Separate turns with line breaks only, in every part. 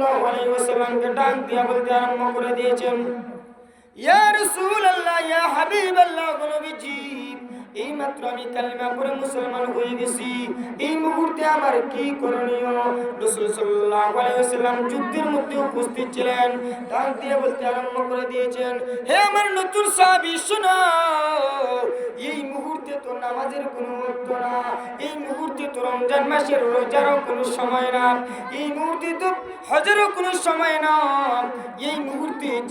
সাল্লাল্লাহু আলাইহি ওয়াসাল্লামকে ডাক দিয়া বলতে আরম্ভ করে দিয়েছেন। ইয়া রাসূলুল্লাহ ইয়া হাবিবাল্লাহ নবীজি। এই মাত্র আমি কালিমা পড়ে মুসলমান হয়ে গেছি। এই মুহূর্তে আমার কি করণীয়? রাসূল সাল্লাল্লাহু আলাইহি ওয়াসাল্লাম যুদ্ধের মধ্যে উপস্থিত ছিলেন। ডাক দিয়ে বলতে আরম্ভ করে দিয়েছেন, হে আমার নতুন সাহাবী, শোনো। এই মুহূর্তে তো নামাজের কোনো মুহূর্ত না। এই মুহূর্তে তো রমজান মাসের রোজারও কোনো সময় না। এই মুহূর্তে তো হজেরও কোনো সময় না।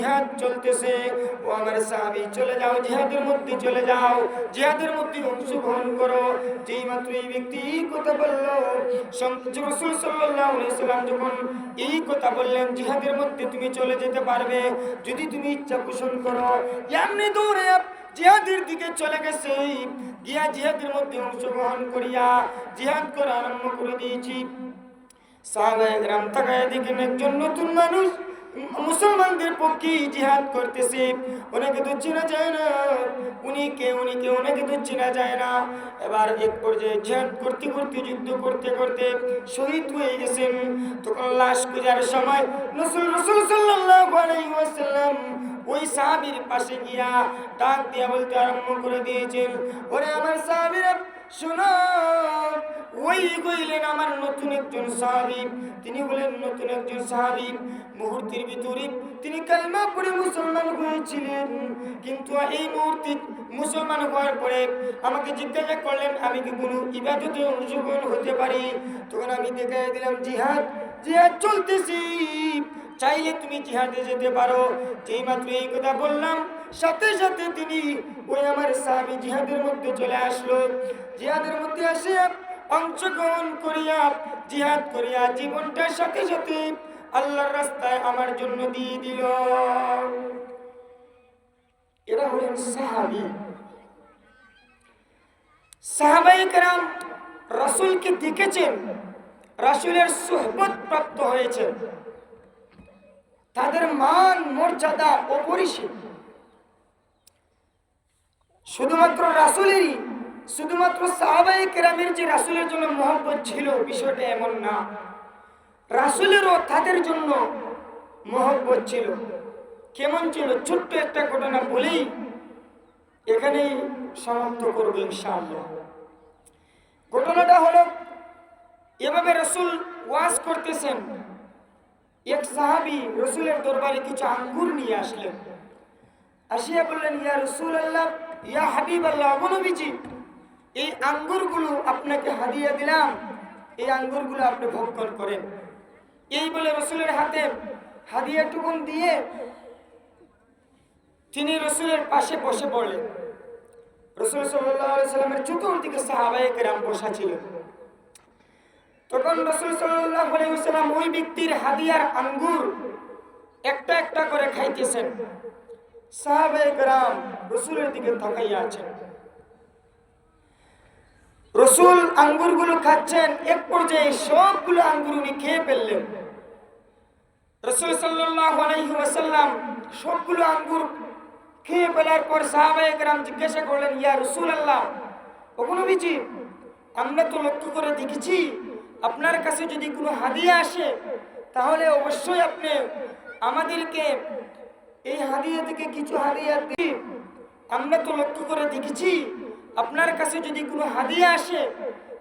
জিহাদ চলতেছে। ও আমার সাহাবি, চলে যাও, জিহাদের মধ্যে চলে যাও। জিহাদের মধ্যে অংশগ্রহণ করো। যেই মাত্র এই ব্যক্তি এই কথা বলল রসুল সাল্লাম যখন এই কথা বললেন, জিহাদের মধ্যে তুমি চলে যেতে পারবে, যদি তুমি ইচ্ছা পোষণ করো। এমনি দৌড়ে জিহাদের দিকে চলে গেছে। গিয়া জিহাদের মধ্যে অংশগ্রহণ করিয়া জিহাদ করা আরম্ভ করে দিয়েছি। সাহাবায়ে গ্রাম তাকায় দেখেন একজন নতুন মানুষ মুসলমানদের পক্ষে জিহাদ করতেছে। ওনাকে তো চেনা যায় না। উনি কে উনি কে ওনাকে তো চেনা যায় না। এবার এক পর্যায়ে জিহাদ করতে করতে, যুদ্ধ করতে করতে শহীদ হয়ে গেছেন। তখন লাশ পূজার সময় রসুল রসুল ওয়াসাল্লাম ওই সাহাবীর পাশে গিয়া ডাক দিয়া বলতে আরম্ভ করে দিয়েছেন, ওরে আমার সাহাবীরা শোনো, ওই কইলেন আমার নতুন একজন সাহাবী। তিনি বলেন নতুন একজন সাহাবী। মুহূর্তের ভিতরে তিনি কালমা পড়ে মুসলমান হয়েছিলেন। কিন্তু এই মুহূর্তে মুসলমান হওয়ার পরে আমাকে জিজ্ঞাসা করলেন, আমি কি কোনো ইবাদতে অংশগ্রহণ হতে পারি? তখন আমি দেখাই দিলাম, জিহাদ জিহাদ চলতেছি। চাইলে তুমি জিহাদে যেতে পারো। যেই মাত্র এই কথা বললাম সাথে সাথে তিনি ওই আমার সাহাবি জিহাদের মধ্যে চলে আসলো। জিহাদের মধ্যে আসে অংশগ্রহণ করিয়া, জিহাদ করিয়া জীবনটার সাথে সাথে আল্লাহর রাস্তায় আমার জন্য দিয়ে দিল। এরা হলেন সাহাবি। সাহাবাই কেরাম দেখেছেন, রাসুলের সোহবত প্রাপ্ত হয়েছে। তাদের মান, মর্যাদা অপরিসীম। শুধুমাত্র রাসুলেরই, শুধুমাত্র সাহাবাই কেরামের যে রাসুলের জন্য মহব্বত ছিল, বিষয়টা এমন না। রাসুলেরও তাদের জন্য মহব্বত ছিল। কেমন ছিল? ছোট্ট একটা ঘটনা বলেই এখানেই সমাপ্ত করব ইনশাআল্লাহ। ঘটনাটা হলো, এভাবে রসুল ওয়াজ করতেছেন। এক সাহাবি রসুলের দরবারে কিছু আঙ্গুর নিয়ে আসলেন। আসিয়া বললেন, ইয়া রসুল আল্লাহ ইয়া হাবিব আল্লাহ অগনবীজি এই আঙ্গুরগুলো আপনাকে হাদিয়া দিলাম। এই আঙ্গুরগুলো আপনি ভক্ষণ করেন। এই বলে রসুলের হাতে হাদিয়া টুকুন দিয়ে তিনি রসুলের পাশে বসে পড়লেন। রসুল সাল্লামের চতুর্দিকে সাহাবায়ে কেরাম বসা ছিলেন তখন রসুল সাল্লাম ওই ব্যক্তির হাদিয়ার আঙ্গুর একটা একটা করে খাইতেছেন। দিকে রসুল আঙ্গুরগুলো খাচ্ছেন, এক পর্যায়ে সবগুলো আঙ্গুর খেয়ে ফেললেন। সবগুলো আঙ্গুর খেয়ে ফেলার পর জিজ্ঞাসা করলেন, ইয়া রসুল আল্লাহ কখনো বিজি আমরা তো লক্ষ্য করে দেখেছি, আপনার কাছে যদি কোনো হাদিয়া আসে, তাহলে অবশ্যই আপনি আমাদেরকে এই হাদিয়া থেকে কিছু হাদিয়া দিন আমরা তো লক্ষ্য করে দেখেছি, আপনার কাছে যদি কোনো হাদিয়া আসে,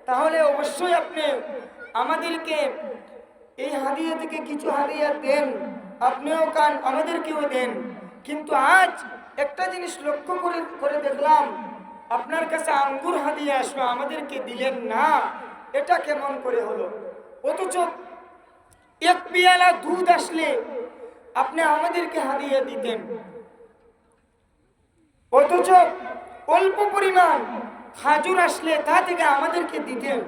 তাহলে অবশ্যই আপনি আমাদেরকে এই হাদিয়া থেকে কিছু হাদিয়া দেন। আপনিও কান আমাদেরকেও দেন। কিন্তু আজ একটা জিনিস লক্ষ্য করে করে দেখলাম, আপনার কাছে আঙ্গুর হাদিয়া আসলো আমাদেরকে দিলেন না। এটা কেমন করে হলো? অথচ এক পেয়ালা দুধ আসলে আপনি আমাদেরকে হারিয়ে দিতেন। অথচ অল্প পরিমাণ খাজুর আসলে তা থেকে আমাদেরকে দিতেন।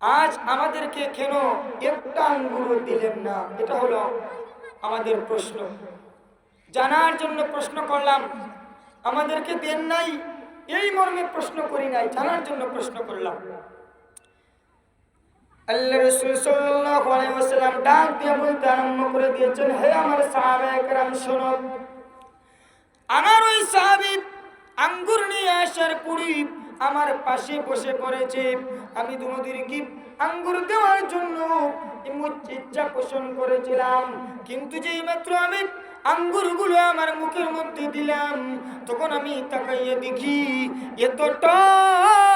আজ আমাদেরকে কেন একটা আঙ্গুর দিলেন না? এটা হলো আমাদের প্রশ্ন। জানার জন্য প্রশ্ন করলাম, আমাদেরকে দেন নাই? এই মর্মে প্রশ্ন করি নাই, জানার জন্য প্রশ্ন করলাম। আল্লাহ সাল্লাল্লাহু আলাইহি ওয়াসাল্লাম ডাক দিয়ে বলতে আরম্ভ করে দিয়েছেন, হে আমার আমার ওই সাহাবী আঙ্গুর নিয়ে আসার পরই আমার পাশে বসে পড়েছে। আমি তোমাদেরকে আঙ্গুর দেওয়ার জন্য ইচ্ছা পোষণ করেছিলাম। কিন্তু যেই মাত্র আমি আঙ্গুরগুলো আমার মুখের মধ্যে দিলাম, তখন আমি তাকাইয়ে দেখি এত টক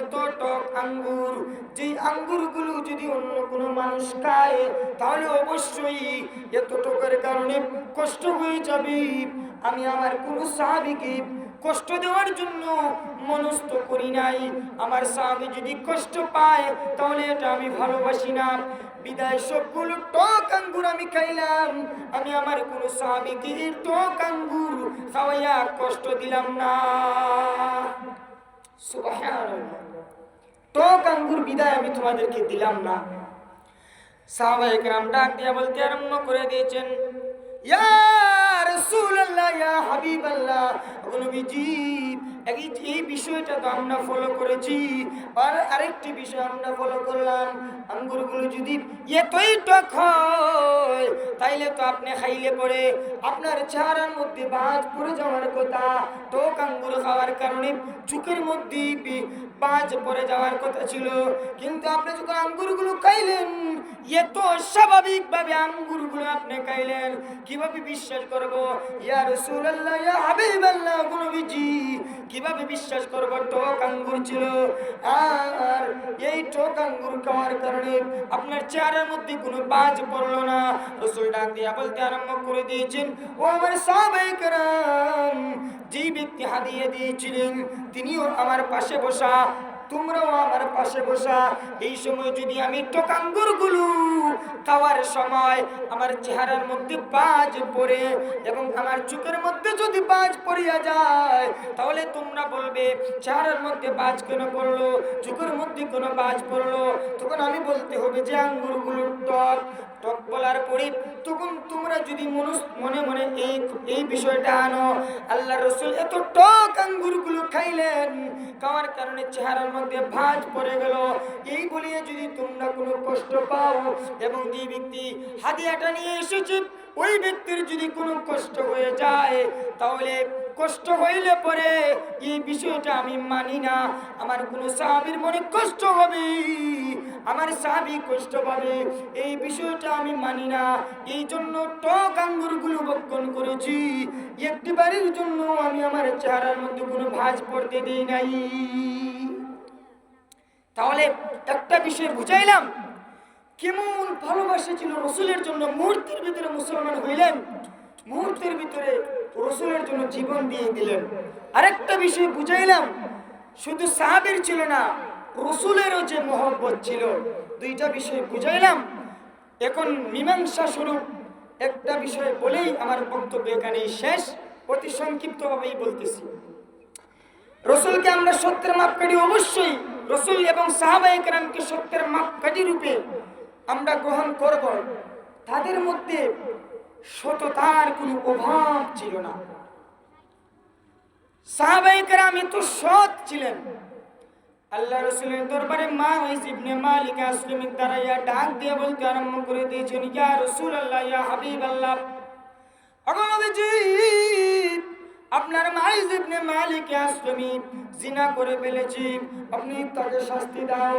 এত টক আঙ্গুর, যে আঙ্গুরগুলো যদি অন্য কোনো মানুষ খায়, তাহলে অবশ্যই এত টকের কারণে কষ্ট হয়ে যাবে। আমি আমার কোনো সাহাবিকে কষ্ট দেওয়ার জন্য মনস্থ করি নাই। আমার স্বামী যদি কষ্ট পায়, তাহলে এটা আমি ভালোবাসি না। বিদায় সবগুলো টক আঙ্গুর আমি খাইলাম। আমি আমার কোনো স্বামীকে টক আঙ্গুর খাওয়াইয়া কষ্ট দিলাম না। টক আঙ্গুর, বিদায় আমি তোমাদেরকে দিলাম না। সাহাবায়ে রাম ডাক দিয়া বলতে আরম্ভ করে দিয়েছেন, ইয়া রাসূলুল্লাহ, ইয়া হাবিবাল্লাহ। নবীজি, এই এই বিষয়টা তো আমরা ফলো করেছি। আর আরেকটি বিষয় আমরা ফলো করলাম। আঙ্গুরগুলো যদি এতই টক তাইলে তো আপনি খাইলে পরে আপনার চেহারার মধ্যে বাজ পড়ে যাওয়ার কথা। টক আঙ্গুর খাওয়ার কারণে চুকের মধ্যে বাজ পড়ে যাওয়ার কথা ছিল। কিন্তু আপনি যখন আঙ্গুরগুলো খাইলেন এত স্বাভাবিকভাবে আঙ্গুরগুলো আপনি খাইলেন। কীভাবে বিশ্বাস করব? ইয়া রাসূলুল্লাহ, ইয়া হাবিবাল্লাহ নবীজি কীভাবে বিশ্বাস করব? টক আঙ্গুর ছিল। আর এই টক আঙ্গুর খাওয়ার কারণে আপনার চেহারার মধ্যে কোনো বাজ পড়ল না। রসুল ডাক দিয়া বলতে আরম্ভ করে দিয়েছেন, ও আমার সাহাবাই কারাম, যেই ব্যক্তি হাদিয়ে দিয়েছিলেন, তিনিও আমার পাশে বসা তোমরাও আমার পাশে বসা, এই সময় যদি আমি টোকাঙ্গুরগুলো খাওয়ার সময় আমার চেহারার মধ্যে বাজ পড়ে এবং আমার চোখের মধ্যে যদি বাজ পড়িয়া যায়, তাহলে তোমরা বলবে, চেহারার মধ্যে বাজ কেন পড়ল? চোখের মধ্যে কোনো বাজ পড়ল? তখন আমি বলতে হবে যে আঙ্গুরগুলো টক টক বলার পরে তখন তোমরা যদি মনে মনে এই এই বিষয়টা আনো, আল্লাহ রসুল এত টক আঙ্গুরগুলো খাইলেন। খাওয়ার কারণে চেহারার মধ্যে ভাঁজ পড়ে গেল। এই বলিয়ে যদি তোমরা কোনো কষ্ট পাও এবং যে ব্যক্তি হাদিয়াটা নিয়ে এসেছে, ওই ব্যক্তির যদি কোনো কষ্ট হয়ে যায়, তাহলে কষ্ট হইলে পরে এই বিষয়টা আমি মানি না। আমার কোনো সাহাবির মনে কষ্ট হবে, আমার সাহাবি কষ্ট পাবে, এই বিষয়টা আমি মানি না। এই জন্য টক আঙ্গুরগুলো বক্ষণ করেছি। একটি বাড়ির জন্য আমি আমার চেহারার মধ্যে কোনো ভাঁজ পড়তে দিই নাই। তাহলে একটা বিষয় বুঝাইলাম। কেমন ভালোবাসা ছিল রসুলের জন্য মুহূর্তের ভিতরে মুসলমান হইলেন মুহূর্তের ভিতরে রসুলের জন্য জীবন দিয়ে দিলেন। আরেকটা বিষয় বুঝাইলাম, শুধু সাহাবের ছিল না, রসুলেরও যে মহব্বত ছিল, দুইটা বিষয় বুঝাইলাম। এখন মীমাংসা স্বরূপ একটা বিষয় বলেই আমার বক্তব্য এখানেই শেষ, অতি সংক্ষিপ্তভাবেই বলতেছি। রসুলকে আমরা সত্যের মাপকাঠি অবশ্যই রসুল এবং সাহাবাই কেরামকে সত্যের মাপকাঠি রূপে আমরা গ্রহণ করব, তাদের মধ্যে সততার কোনো অভাব ছিল না। সাহাবাই এত সৎ ছিলেন। আল্লাহ রসুলের দরবারে মা ইবনে মালিক আসলামের দ্বারা ইয়া ডাক দিয়ে বলতে আরম্ভ করে দিয়েছেন, ইয়া রসুল আল্লাহ ইয়া হাবিব আল্লাহ অগণবিজি আপনার মাইজ ইবনে মালিক আসলামি জিনা করে ফেলেছি। আপনি তাকে শাস্তি দাও।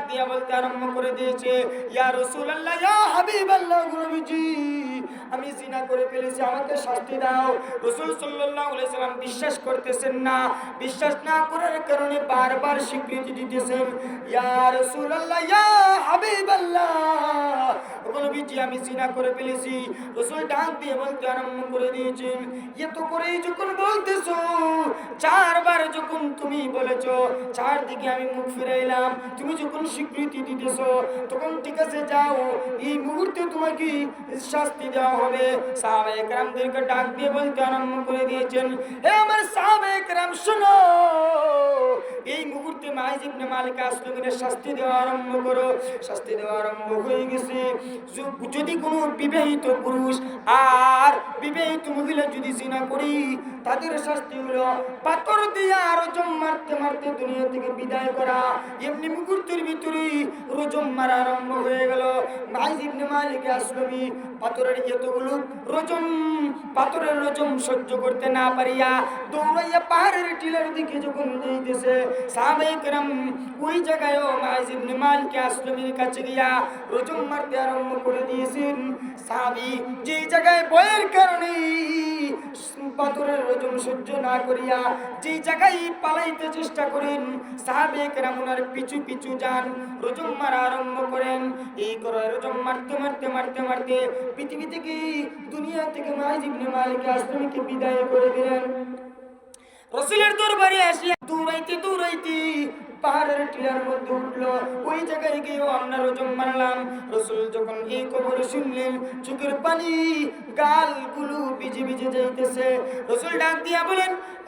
দিয়া বলতে আরম্ভ করে দিয়েছে। ইয়া রাসূলুল্লাহ, ইয়া হাবিবাল্লাহ নবীজি আমি জিনা করে ফেলেছি, আমাকে শাস্তি দাও। রসুল সাল্লাম বিশ্বাস করতেছেন না। বিশ্বাস না করার কারণে বারবার স্বীকৃতি দিতেছেন। ইয়া রাসূলুল্লাহ, ইয়া হাবিবাল্লাহ আমি জিনা করে ফেলেছি। রসুল ডাক দিয়ে বলতে আরম্ভ করে দিয়েছেন। এত করেই যখন বলতেছো, চারবার যখন তুমি বলেছ, চারদিকে আমি মুখ ফিরাইলাম। তুমি যখন স্বীকৃতি দিতেছ, তখন ঠিক আছে যাও। এই মুহূর্তে তোমাকে শাস্তি দেওয়া হবে। সাহাবা একরামদেরকে ডাক দিয়ে বলতে আরম্ভ করে দিয়েছেন, হে আমার সাহাবা একরাম, শোনো। এই মুহূর্তে মাইজ ইবনে মালিক আসলমের শাস্তি দেওয়া আরম্ভ করো। শাস্তি দেওয়া আরম্ভ হয়ে গেছে। যদি কোনো বিবাহিত পুরুষ আর বিবাহিত মহিলা যদি জিনা করি, তাদের শাস্তি হলো পাথর দিয়ে আরও জম মারতে মারতে দুনিয়া থেকে বিদায় করা। এমনি মুহূর্তের ভিতরে রজম মারা আরম্ভ হয়ে গেল। মাইজ ইবনে মালিক আসলমি পাথরের এতগুলো রজম, পাথরের রজম সহ্য করতে না পারিয়া দৌড়াইয়া পাহাড়ের টিলার দিকে যখন যাইতেছে সাহাবাই কেরাম ওই জায়গায়ও মাইজ ইবনে মালিক আসলমির কাছে গিয়া রজম মারতে আরম্ভ করে দিয়েছেন। সাহাবি যে জায়গায় বয়ের কারণে পাথরের রজম সহ্য না করিয়া যে জায়গায় পালাইতে চেষ্টা করেন সাহাবে কেরাম ওনার পিছু পিছু যান রজম মারা আরম্ভ করেন। এই করে রজম মারতে মারতে মারতে মারতে পৃথিবী থেকে, দুনিয়া থেকে মাইজ ইবনে মালিক আসলমিকে বিদায় করে দিলেন। রসুলের দরবারে আসিয়া দৌড়াইতে দৌড়াইতে পাহাড়ের টিলার মধ্যে উঠল। ওই জায়গায় গিয়েও আমরা রজম মানলাম। রসুল যখন এই খবর শুনলেন, চোখের পানি, গালগুলো ভিজে ভিজে যাইতেছে। রসুল ডাক দিয়া বলেন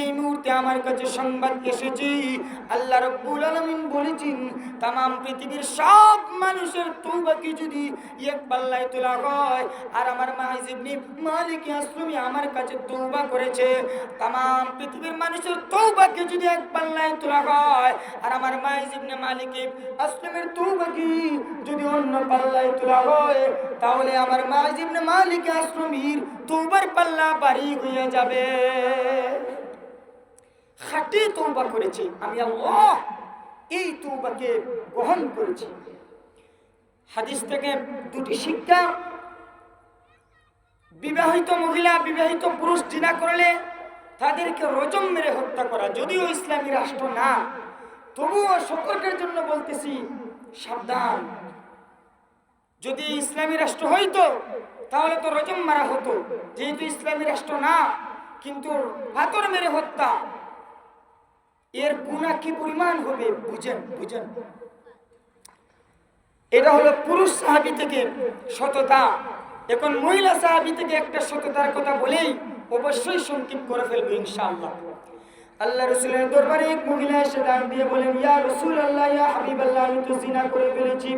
এই মুহূর্তে আমার কাছে সংবাদ এসেছে, আল্লাহ রাব্বুল আলামিন বলেছেন তাম পৃথিবীর সব মানুষের তৌবাকে যদি এক পাল্লায় তোলা হয়, আর আমার মাহিজ ইবনে মালিক আসলমি আমার কাছে তৌবা করেছে তাম পৃথিবীর মানুষের তৌবাকে যদি এক পাল্লায় তোলা হয়, আর আমার মাহিজ ইবনে মালিক আসলমের তৌবাকে যদি অন্য পাল্লায় তোলা হয়, তাহলে আমার মাহিজ ইবনে মালিক আসলমির তৌবার পাল্লা বাড়ি হয়ে যাবে। খাটি তৌবা করেছি। আমি আল্লাহ এই তৌবাকে গ্রহণ করেছি। হাদিস থেকে দুটি শিক্ষা। বিবাহিত মহিলা, বিবাহিত পুরুষ জিনা করলে তাদেরকে রজম মেরে হত্যা করা। যদিও ইসলামী রাষ্ট্র না, তবুও সকলের জন্য বলতেছি সাবধান। যদি ইসলামী রাষ্ট্র হইতো, তাহলে তো রজম মারা হতো। যেহেতু ইসলামী রাষ্ট্র না, কিন্তু পাথর মেরে হত্যা এর গুণা কি পরিমাণ হবে? বুঝেন বুঝেন। এটা হলো পুরুষ সাহাবি থেকে সততা। এখন মহিলা সাহাবি থেকে একটা সততার কথা বলেই অবশ্যই সংকিপ করে ফেলবে ইনশাআল্লাহ। আল্লাহ রসুলের দরবারে এক মহিলা এসে ডাক দিয়ে বলেন, ইয়া রসুল আল্লাহ ইয়া হাবিব আল্লাহ আমি তো জিনা করে ফেলেছি।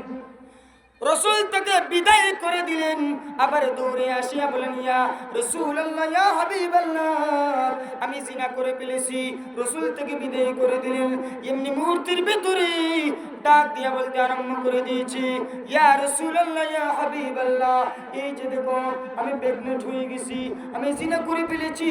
রসুল তাকে বিদায় করে দিলেন। আবার দৌড়ে আসিয়া বলেন, ইয়া রসুল আল্লাহ ইয়া আমি জিনা করে ফেলেছি। রসুল তাকে বিদায় করে দিলেন। এমনি মুহূর্তের ভেতরে ডাক দিয়া বলতে আরম্ভ করে দিয়েছি, ইয়া রসুল আল্লাহ ইয়া হাবিব এই যে দেখো, আমি প্রেগনেন্ট হয়ে গেছি, আমি জিনা করে ফেলেছি,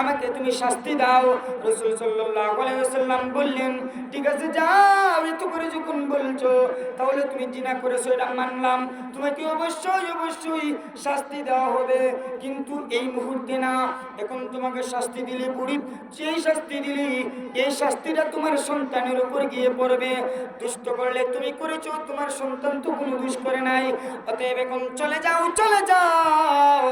আমাকে তুমি শাস্তি দাও। রসুল সাল্লাল্লাহু আলাইহি ওয়াসাল্লাম বললেন, ঠিক আছে, যাও, এত করে যখন বলছো, তাহলে তুমি জিনা করেছ এটা মানলাম। তোমাকে অবশ্যই অবশ্যই শাস্তি দেওয়া হবে। কিন্তু এই মুহূর্তে না, এখন তোমাকে শাস্তি দিলে পুরি যেই শাস্তি দিলি, এই শাস্তিটা তোমার সন্তানের উপর গিয়ে পড়বে। দুষ্ট করলে তুমি করেছ, তোমার সন্তান তো কোনো দুষ করে নাই। অতএব এখন চলে যাও চলে যাও।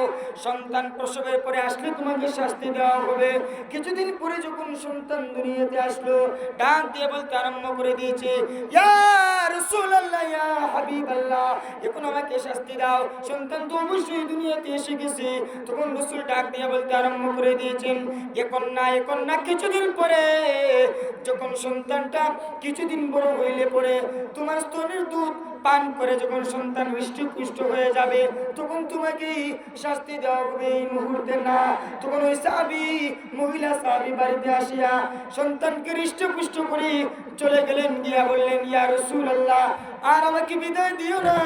সন্তান প্রসবের পরে আসলে তোমাকে শাস্তি দেওয়া হবে। কিছুদিন পরে যখন সন্তান দুনিয়াতে আসলো, ডাক দিয়ে বলতে আরম্ভ করে দিয়েছে, ইয়া রাসূলুল্লাহ, ইয়া হাবিবাল্লাহ এখন আমাকে শাস্তি দাও, সন্তান তো অবশ্যই দুনিয়াতে এসে গেছে। তখন রসুল ডাক দিয়ে বলতে আরম্ভ করে দিয়েছেন এখন না এখন না কিছুদিন পরে, যখন সন্তানটা কিছুদিন বড় হইলে পরে তোমার স্তনের দুধ পান করে যখন সন্তান হৃষ্টপুষ্ট হয়ে যাবে, তখন তোমাকে শাস্তি দেওয়া হবে এই মুহূর্তে না। তখন ওই সাবি মহিলা সাবি বাড়িতে আসিয়া সন্তানকে হৃষ্টপুষ্ট করে চলে গেলেন, গিয়া বললেন, ইয়া রসুল আল্লাহ আর আমাকে বিদায় দিও না।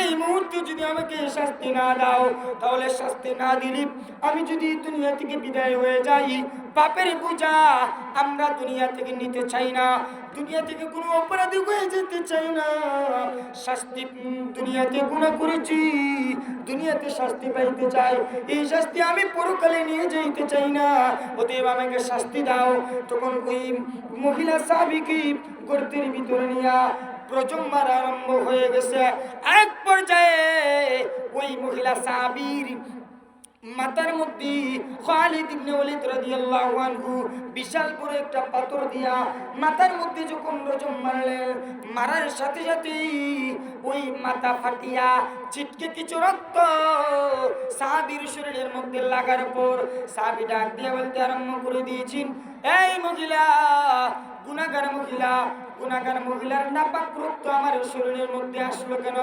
এই মুহূর্তে যদি আমাকে শাস্তি না দাও, তাহলে শাস্তি না দিলে আমি যদি দুনিয়া থেকে বিদায় হয়ে যাই পাপের পূজা আমরা দুনিয়া থেকে নিতে চাই না। দুনিয়া থেকে কোনো অপরাধী হয়ে যেতে চাই না। শাস্তি দুনিয়াতে গুণা করেছি, দুনিয়াতে শাস্তি পাইতে চাই। এই শাস্তি আমি পরকালে নিয়ে যাইতে চাই না। অতএব আমাকে শাস্তি দাও। তখন ওই মহিলা সাবিকি গর্তের ভিতরে নিয়া প্রচুর আরম্ভ হয়ে গেছে। এক পর্যায়ে ওই মহিলা সাবির মাথার মধ্যে খালিদ ইবনে ওয়ালিদ রাদিয়াল্লাহু আনহু বিশাল বড় একটা পাথর দিয়া মাথার মধ্যে যখন রজম মারলেন, মারার সাথে সাথে ওই মাথা ফাটিয়া ছিটকে কিছু রক্ত সাহাবীর শরীরের মধ্যে লাগার পর সাহাবী ডাক দিয়ে বলতে আরম্ভ করে দিয়েছেন, এই মহিলা গুনাগার মহিলা গুনাগার মহিলার নাপাক রক্ত আমার শরীরের মধ্যে আসলো কেন?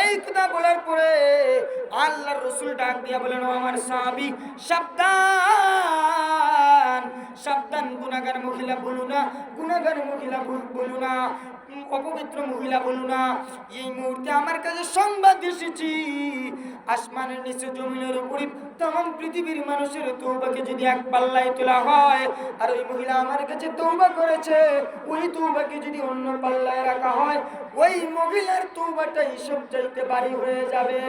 এই কথা বলার পরে আল্লাহর রসুল ডাক দিয়া বলেন আমার সাহাবী, সাবধান সাবধান গুনাগার মহিলা বলু না গুনাগার মহিলা বল- বলু না অপবিত্র মহিলা বলু না। এই মুহূর্তে আমার কাছে সংবাদ এসেছি আসমানের নিচে, জমিনের উপরে তমাম পৃথিবীর মানুষের তৌবাকে যদি এক পাল্লায় তোলা হয়, আর ওই মহিলা আমার কাছে তৌবা করেছে, ওই তৌবাকে যদি অন্য পাল্লায় রাখা হয়, ওই মহিলার তৌবাটাই চাইতে বাড়ি হয়ে যাবে।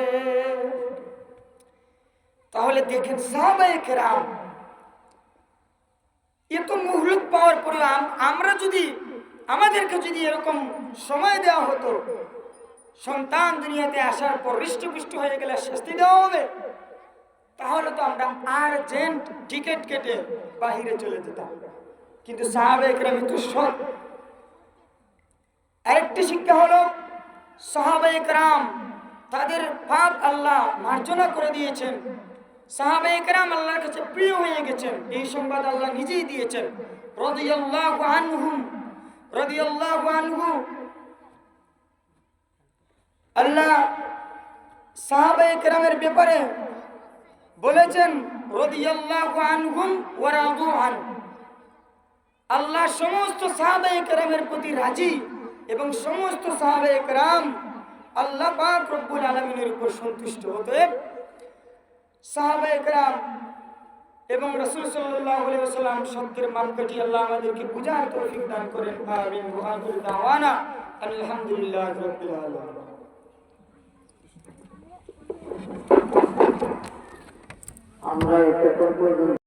তাহলে দেখেন সাহাবায়ে কেরাম, এত মুহূর্ত পাওয়ার পরে আমরা যদি, আমাদেরকে যদি এরকম সময় দেওয়া হতো সন্তান দুনিয়াতে আসার পর হৃষ্টপুষ্ট হয়ে গেলে শাস্তি দেওয়া হবে। তাহলে তো আমরা আর্জেন্ট টিকিট কেটে বাহিরে চলে যেতাম। কিন্তু সাহাবে একরাম তো সৎ। আরেকটি শিক্ষা হলো সাহাবে একরাম তাদের পাপ আল্লাহ মার্জনা করে দিয়েছেন। সাহাবে একরাম আল্লাহর কাছে প্রিয় হয়ে গেছেন। এই সংবাদ আল্লাহ নিজেই দিয়েছেন। রাদিয়াল্লাহু আনহুম রাদিয়াল্লাহু আনহু আল্লাহ সাহাবে একরামের ব্যাপারে বলেছেন আল্লাহ সমস্ত সাহাবায়ে কেরামের প্রতি রাজি এবং সমস্ত সাহাবায়ে কেরাম আল্লাহ পাক রব্বুল আলামিনের উপর সন্তুষ্ট হতে সাহাবায়ে কেরাম এবং রসুল ওয়াসাল্লাম সত্যের মাপকাঠি আল্লাহ আমাদেরকে বুঝার তৌফিক দান করেন। আলহামদুলিল্লাহি
আমরা এটা পর্যন্ত